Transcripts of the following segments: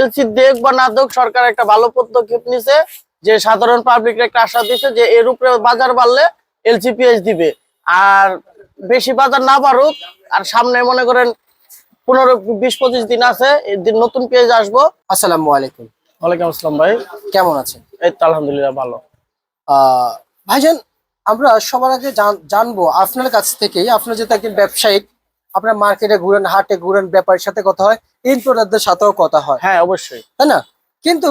LC দেখ বা না দেখ সরকার একটা ভালো পদক্ষেপ নিছে যে সাধারণ পাবলিক একটা আশা দিছে যে এর উপরে বাজার বাড়লে এলসি পিএইচ দিবে। আর বেশি বাজার না বাড়ুক আর সামনে মনে করেন পনেরো বিশ পঁচিশ দিন আছে দিন নতুন পেঁয়াজ আসব। আসসালামু আলাইকুম। ওয়ালাইকুম আসসালাম ভাই। কেমন আছেন? এই তো আলহামদুলিল্লাহ ভালো। আহ, ভাইজান আমরা সবার আগে জান- জানব আপনার কাছ থেকেই আপনার যেহেতু একজন ব্যবসায়িক আপনার মার্কেটে ঘুরেন হাটে ঘুরেন ব্যাপারীর সাথে কথা হয় ইম্পোর্টারদের সাথেও কথা হয়। হ্যাঁ অবশ্যই। তাই না? কিন্তু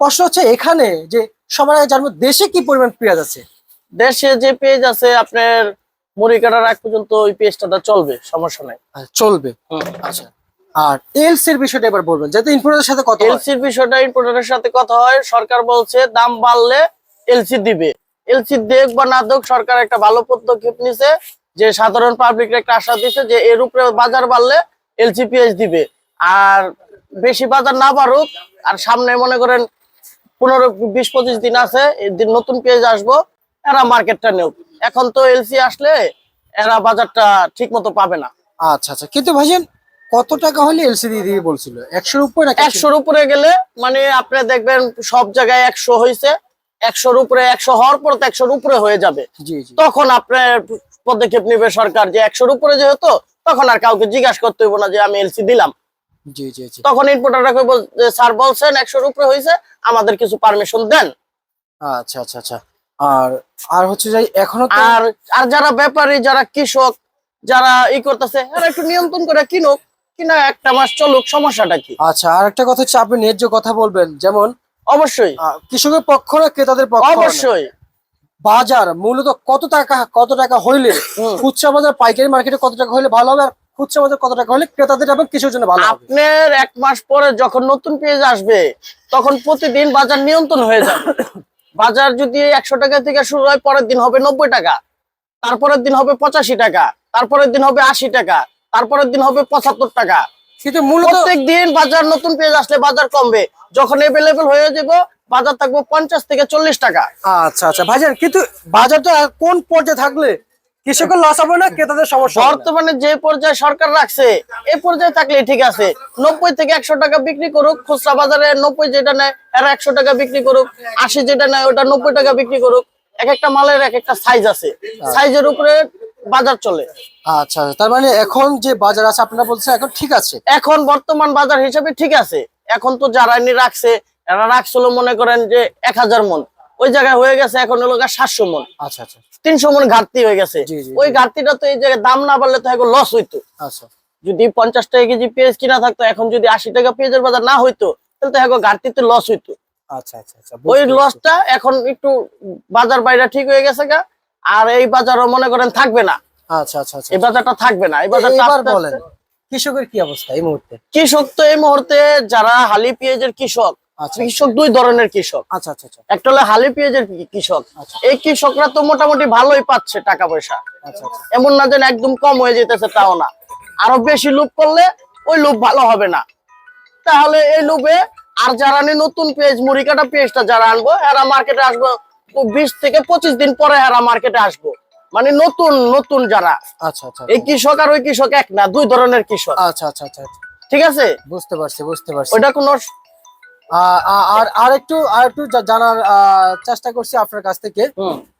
প্রশ্ন হচ্ছে এখানে যে সবার আগে জানব দেশে কি পরিমাণ পেঁয়াজ আছে? দেশে যে পেজ আছে আপনার মুড়ি কাটার আগ পর্যন্ত ওই পেজটা চলবে সমস্যা নাই। আহ, চলবে। আচ্ছা। আর এলসির বিষয়টা এবার বলবেন যেহেতু ইম্পোর্টারের সাথে কথা এলসির বিষয়টা ইম্পোর্টারের সাথে কথা হয় সরকার বলছে দাম বাড়লে এলসি দিবে। এলসি দেখ বা না দেখ সরকার একটা ভালো পদক্ষেপ নিছে যে সাধারণ পাবলিক একটা আশা দিচ্ছে যে এর উপরে বাজার বাড়লে এলসি পিএইচ দিবে। আর বেশি বাজার না বাড়ুক আর সামনে মনে করেন পনেরো বিশ পঁচিশ দিন আছে নতুন পেঁয়াজ আসব এরা মার্কেটটা নেওক এখন তো এলসি আসলে এরা বাজারটা ঠিক মতো পাবে না। আচ্ছা আচ্ছা। কিন্তু ভাইজান কত টাকা হলে এলসি দিয়ে দিবে বলছিল? একশোর উপরে একশোর উপরে গেলে মানে আপনি দেখবেন সব জায়গায় একশো হয়েছে একশোর উপরে একশো হওয়ার পর তো একশোর উপরে হয়ে যাবে। তখন আপনার পদক্ষেপ নিবে সরকার যে একশোর উপরে যেহেতু তখন আর কাউকে জিজ্ঞাসা করতে হইব না যে আমি এলসি দিলাম। জি জি জি। তখন ইম্পোর্টাররা কইব যে স্যার বলছেন একশোর উপরে হয়েছে আমাদের কিছু পারমিশন দেন। আচ্ছা আচ্ছা আচ্ছা। আর আর হচ্ছে এখনও তো আর আর যারা ব্যাপারী যারা কৃষক যারা ই করতেছে এরা একটু নিয়ন্ত্রণ করে কিনুক। কিনা একটা মাস চলুক সমস্যাটা কি? আচ্ছা আর একটা কথা হচ্ছে আপনি ন্যায্য কথা বলবেন। যেমন অবশ্যই। কৃষকের পক্ষ না ক্রেতাদের পক্ষ অবশ্যই। বাজার মূলত কত টাকা কত টাকা হইলে। খুচরা বাজার পাইকারি মার্কেটে কত টাকা হইলে ভালো হবে আর খুচরা বাজার কত টাকা হলে ক্রেতাদের এবং কৃষকের জন্য ভালো আপনার এক মাস পরে যখন নতুন পেঁয়াজ আসবে তখন প্রতিদিন বাজার নিয়ন্ত্রণ হয়ে যাবে। বাজার যদি একশো টাকা থেকে শুরু হয় পরের দিন হবে নব্বই টাকা তারপরের দিন হবে পঁচাশি টাকা তারপরের দিন হবে আশি টাকা তারপরের দিন হবে পঁচাত্তর টাকা। কিন্তু মূলত প্রত্যেক দিন বাজার নতুন পেঁয়াজ আসলে বাজার কমবে। যখন এভেলেবেল হয়ে যাব বাজার থাকব পঞ্চাশ থেকে চল্লিশ টাকা। আচ্ছা আচ্ছা। ভাইজান কিন্তু বাজারটা কোন পর্যায়ে থাকলে কৃষকের লস হবে না ক্রেতাদের সমস্যা বর্তমানে যে পর্যায়ে সরকার রাখছে এই পর্যায়ে থাকলে ঠিক আছে। নব্বই থেকে একশো টাকা বিক্রি করুক খুচরা বাজারে নব্বই যেটা নেয় এরা একশো টাকা বিক্রি করুক আশি যেটা নেয় ওটা নব্বই টাকা বিক্রি করুক। এক একটা মালের এক একটা সাইজ আছে। সাইজের উপরে বাজার চলে। আচ্ছা আচ্ছা। তার মানে এখন যে বাজার আছে আপনারা বলছেন এখন ঠিক আছে? এখন বর্তমান বাজার হিসেবে ঠিক আছে। এখন তো যারা এনে রাখছে এরা রাখছিল মনে করেন যে এক হাজার মন। ওই জায়গায় হয়ে গেছে এখন হলো সাতশো মন। আচ্ছা আচ্ছা। তিনশো মন ঘাটতি হয়ে গেছে। ওই ঘাটতিটা তো এই জায়গায় দাম না বাড়লে তো এখন লস হইতো। আচ্ছা। যদি পঞ্চাশ টাকা কেজি পেঁয়াজ কিনা থাকতো এখন যদি আশি টাকা পেঁয়াজের বাজার না হইতো তাহলে তো এখন ঘাটতিতে লস হইতো। আচ্ছা আচ্ছা আচ্ছা ওই লসটা এখন একটু বাজার বাইরে ঠিক হয়ে গেছে গা। আর এই বাজারও মনে করেন থাকবে না। আচ্ছা আচ্ছা আচ্ছা। এই বাজারটা থাকবে না। এই বাজারটা বলেন কৃষকের কি অবস্থা এই মুহূর্তে? কৃষক তো এই মুহূর্তে যারা হালি পেঁয়াজের কৃষক কৃষক দুই ধরনের কৃষক। আচ্ছা আচ্ছা আচ্ছা। একটা হলো হালি পেঁয়াজের কৃষক। আচ্ছা। এই কৃষকরা তো মোটামুটি ভালোই পাচ্ছে টাকা পয়সা। আচ্ছা আচ্ছা। এমন না যেন একদম কম হয়ে যেতেছে তাও না। আরও বেশি লোভ করলে ওই লোভ ভালো হবে না। তাহলে এই লোভে আর যারা নতুন পেঁয়াজ মুড়ি কাটা পেঁয়াজটা যারা আনব এরা মার্কেটে আসব বিশ থেকে পঁচিশ দিন পরে এরা মার্কেটে আসব। মানে নতুন নতুন যারা। আচ্ছা আচ্ছা এই কৃষক আর ওই কৃষক এক না দুই ধরনের কৃষক। আচ্ছা আচ্ছা আচ্ছা আচ্ছা। ঠিক আছে? বুঝতে পারছি বুঝতে পারছি। ওইটা কোনো আর আর একটু আর একটু জানার চেষ্টা করছি আপনার কাছ থেকে।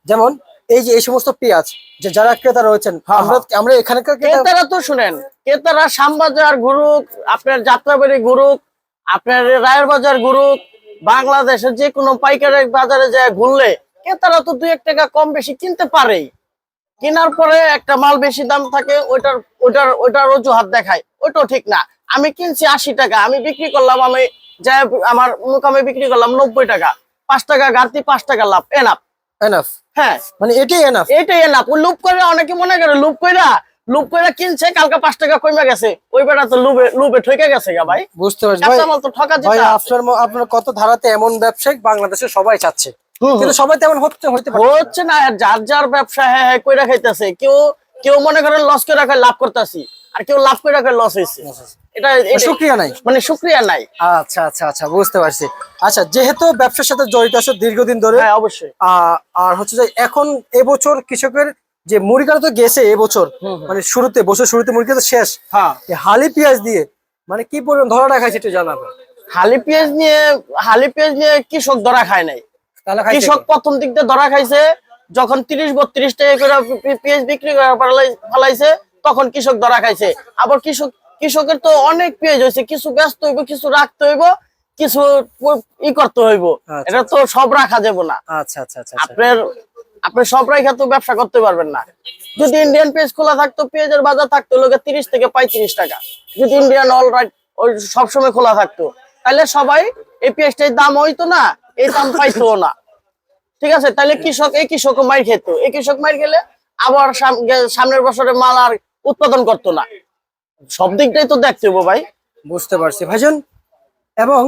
যেমন এই যে এই সমস্ত পেঁয়াজ যে যারা ক্রেতা রয়েছেন হ্যাঁ, আমরা আমরা এখানকার ক্রেতা ক্রেতারা তো শুনেন ক্রেতারা শ্যামবাজার গুরুক আপনার যাত্রাবাড়ি গুরুক আপনার রায়ের বাজার গুরুক বাংলাদেশের যে কোনো পাইকারি বাজারে যায় ঘুরলে ক্রেতারা তো দুই এক টাকা কম বেশি কিনতে পারে কেনার পরে একটা মাল বেশি দাম থাকে ওইটার ওইটার ওইটার অজুহাত দেখায় ওইটাও ঠিক না। আমি কিনছি আশি টাকা আমি বিক্রি করলাম আমি যাই আমার মুকামে বিক্রি করলাম নব্বই টাকা। পাঁচ টাকা ঘাটতি পাঁচ টাকা লাভ এনাপ এনাফ হ্যাঁ। মানে এটাই এনাফ এইটাই এনাফ লুপ করে অনেকে মনে করে লুপ কইরা লুপ কইরা কিনছে কালকে পাঁচ টাকা কমে গেছে। ওই বেটা তো লুবে লুবে ঠকে গেছে গা ভাই। বুঝতে পারছি। ভাই আপনার আপনার কত ধারাতে এমন ব্যবসায়িক বাংলাদেশে সবাই চাচ্ছে। কিন্তু সবাই তেমন হচ্ছে হইতে হচ্ছে না যার যার ব্যবসা হ্যাঁ হ্যাঁ কইরা খাইতেছে। কেউ কেউ মনে করেন লস করে রাখে লাভ করতেছি। আর কেউ লাভ করে রাখে লস হয়েছে এটা শুক্রিয়া নাই। মানে শুক্রিয়া নাই। আচ্ছা আচ্ছা আচ্ছা বুঝতে পারছি। আচ্ছা যেহেতু ব্যবসার সাথে জড়িত আছে দীর্ঘদিন ধরে হ্যাঁ অবশ্যই। আহ, আর হচ্ছে যে এখন এবছর কৃষকের যে মুড়িকাটা তো গেছে এবছর। মানে শুরুতে বছর শুরুতে মুড়িকা তো শেষ। হ্যাঁ। হালি পেঁয়াজ দিয়ে মানে কি পরিমাণ ধরা রাখা একটু জানাব হালি পেঁয়াজ নিয়ে হালি পেঁয়াজ নিয়ে কৃষক ধরা খায় নাই। তাহলে কৃষক প্রথম দিক দিয়ে ধরা খাইছে যখন তিরিশ বত্রিশ টাকা করে পেঁয়াজ বিক্রি করে ফেলাইছে তখন কৃষক ধরা খাইছে। আবার কৃষক কৃষকের তো অনেক পেঁয়াজ হয়েছে কিছু ব্যস্ত হইব কিছু রাখতে হইব কিছু ই করতে হইব। আচ্ছা। এটা তো সব রাখা যাবে না। আচ্ছা আচ্ছা আচ্ছা আচ্ছা। আপনার আপনি সব রেখা তো ব্যবসা করতে পারবেন না। যদি ইন্ডিয়ান পেজ খোলা থাকতো পেঁয়াজের বাজার থাকতো লোকে তিরিশ থেকে পঁয়ত্রিশ টাকা। যদি ইন্ডিয়ান অল রাইট ওই সবসময় খোলা থাকতো। তাহলে সবাই এই পেঁয়াজটার দাম হইতো না এই দাম পাইতো না। ঠিক আছে? তাহলে কৃষক এই কৃষক মার খেত। এই কৃষক মার খেলে আবার সামনের বছরে মাল আর উৎপাদন করতো না। সব দিকটাই তো দেখতে হব ভাই। বুঝতে পারছি। ভাইজান এবং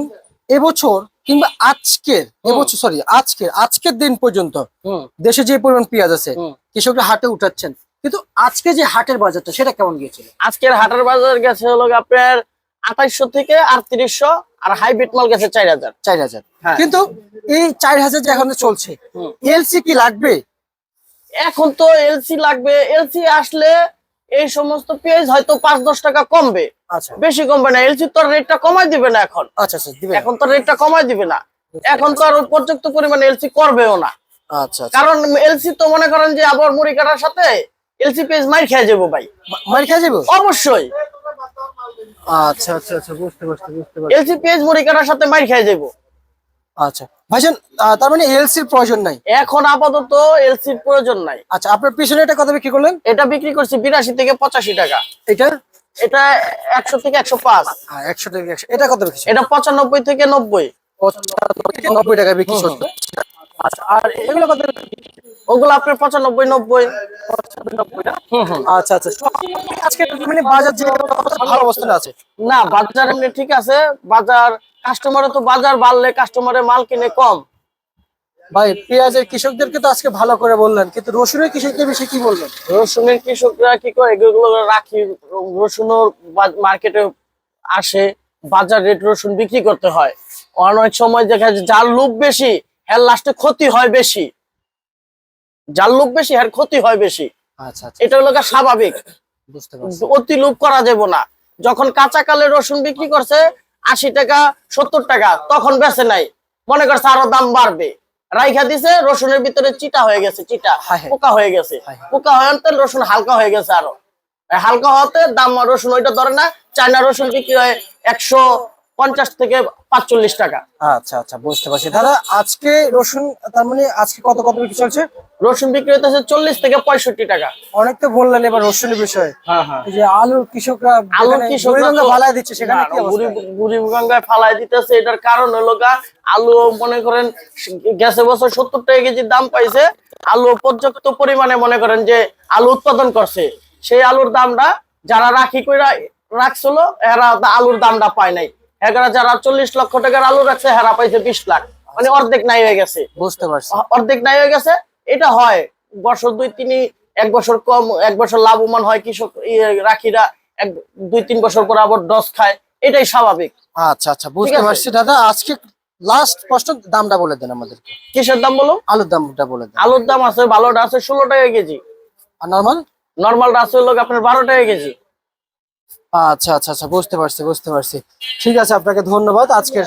এবছর কিংবা আজকের এবছর সরি আজকের আজকের দিন পর্যন্ত দেশে যে পরিমাণ পেঁয়াজ আছে কৃষকরা হাটে উঠাচ্ছেন। কিন্তু আজকে যে হাটের বাজারটা সেটা কেমন গিয়েছিল? আজকের হাটের বাজার গেছে হলো আপনার আঠাইশশো থেকে আটত্রিশশো আর হাইব্রিড মাল গেছে চার হাজার। চার হাজার। হ্যাঁ। কিন্তু এই চার হাজার যে এখন চলছে এলসি কি লাগবে? এখন তো এলসি লাগবে। এলসি আসলে এই সমস্ত পেঁয়াজ হয়তো পাঁচ দশ টাকা কমবে। আচ্ছা। বেশি কমবে না। এলসি তো রেটটা কমাই দিবে না এখন। আচ্ছা আচ্ছা এখন তো রেটটা কমাই দিবে না। এখন তো আর পর্যাপ্ত পরিমাণে এলসি করবেও না। আচ্ছা আচ্ছা। কারণ এলসি তো মনে করেন যে আবার মুড়ি কাটার সাথে এলসি পেঁয়াজ মার খেয়ে যাব ভাই। মার খেয়ে যাব? অবশ্যই। আচ্ছা আচ্ছা আচ্ছা বুঝতে পারছি বুঝতে পারছি। এলসি পেঁয়াজ মুড়ি কাটার সাথে মার খেয়ে যাব। আচ্ছা। ভাইজান তার মানে এলসির প্রয়োজন নাই? এখন আপাতত এলসির প্রয়োজন নাই। আচ্ছা আপনার পিছনে এটা কত বিক্রি করলেন? এটা বিক্রি করছি বিরাশি থেকে পঁচাশি টাকা। এটা? এটা একশো থেকে একশো পাঁচ। একশো থেকে একশো। এটা কত বিক্রি এটা পঁচানব্বই থেকে নব্বই। নব্বই টাকা বিক্রি করছে আচ্ছা আর এগুলো কত ওগুলো আপনার পঁচানব্বই নব্বই? আচ্ছা আচ্ছা। আজকে মানে বাজার যে ভালো অবস্থানে আছে। না বাজার এমনি ঠিক আছে। বাজার কাস্টমারে তো বাজার বাড়লে কাস্টমারে মাল কিনে কম। ভাই পেঁয়াজের কৃষকদেরকে তো আজকে ভালো করে বললেন কিন্তু রসুনের কৃষকদের বেশি কি বলবেন? রসুনের কৃষকরা কি করে? এগুলো রাখি রসুনও মার্কেটে আসে বাজার রেট রসুন বিক্রি করতে হয়। অনেক সময় দেখা যায় যার লোভ বেশি হ্যার লাস্টে ক্ষতি হয় বেশি। যার লোভ বেশি আর ক্ষতি হয় বেশি। আচ্ছা আচ্ছা। এটা হলো স্বাভাবিক। অতি লোভ করা যাব না। যখন কাঁচা কালে রসুন বিক্রি করছে আশি টাকা সত্তর টাকা তখন বেচে নাই। মনে করছে আরও দাম বাড়বে। রাইখা দিছে রসুনের ভিতরে চিটা হয়ে গেছে চিটা। পোকা হয়ে গেছে। পোকা হয়ে রসুন হালকা হয়ে গেছে আরও। হালকা হওয়াতে দাম রসুন ওইটা ধরে না চায়না রসুন বিক্রি হয় একশো পঞ্চাশ থেকে পাঁচচল্লিশ টাকা। আচ্ছা আচ্ছা বুঝতে পারছি। দাদা আজকে রসুন তার মানে আজকে কত কত বিক্রি চলছে? রসুন বিক্রি হতেছে চল্লিশ থেকে পঁয়ষট্টি টাকা। অনেক তো বললেন এবার রসুনের বিষয়ে। হ্যাঁ হ্যাঁ। যে আলুর কৃষকরা আলুর কৃষকরা ফালায় দিচ্ছে সেখানে বুড়িগঙ্গায় ফালাই দিতেছে এটার কারণ হলো গা আলু মনে করেন গেছে বছর সত্তর টাকা কেজি দাম পাইছে আলু পর্যাপ্ত পরিমাণে মনে করেন যে আলু উৎপাদন করছে। সেই আলুর দামটা যারা রাখি কইরা রাখছিল এরা আলুর দামটা পায় নাই। এরা যারা চল্লিশ লক্ষ টাকার আলু রাখছে হেরা পাইছে বিশ লাখ। মানে অর্ধেক নাই হয়ে গেছে। বুঝতে পারছি। অর্ধেক নাই হয়ে গেছে। এটা হয় বছর দুই তিনি এক বছর কম এক বছর লাভবান হয় কৃষক রাখিরা এক দুই তিন বছর পর আবার ডস খায়। এটাই স্বাভাবিক। আচ্ছা আচ্ছা বুঝতে পারছি দাদা। আজকে লাস্ট প্রশ্ন দামটা বলে দেন আমাদেরকে। কিসের দাম বলো? আলুর দামটা বলে দেন। আলুর দাম আছে ভালোটা আছে ষোলো টাকা কেজি। আর নর্মাল নর্মালটা আছে হলো আপনার বারো টাকা কেজি। আচ্ছা আচ্ছা আচ্ছা বুঝতে পারছি বুঝতে পারছি। ঠিক আছে আপনাকে ধন্যবাদ। আজকের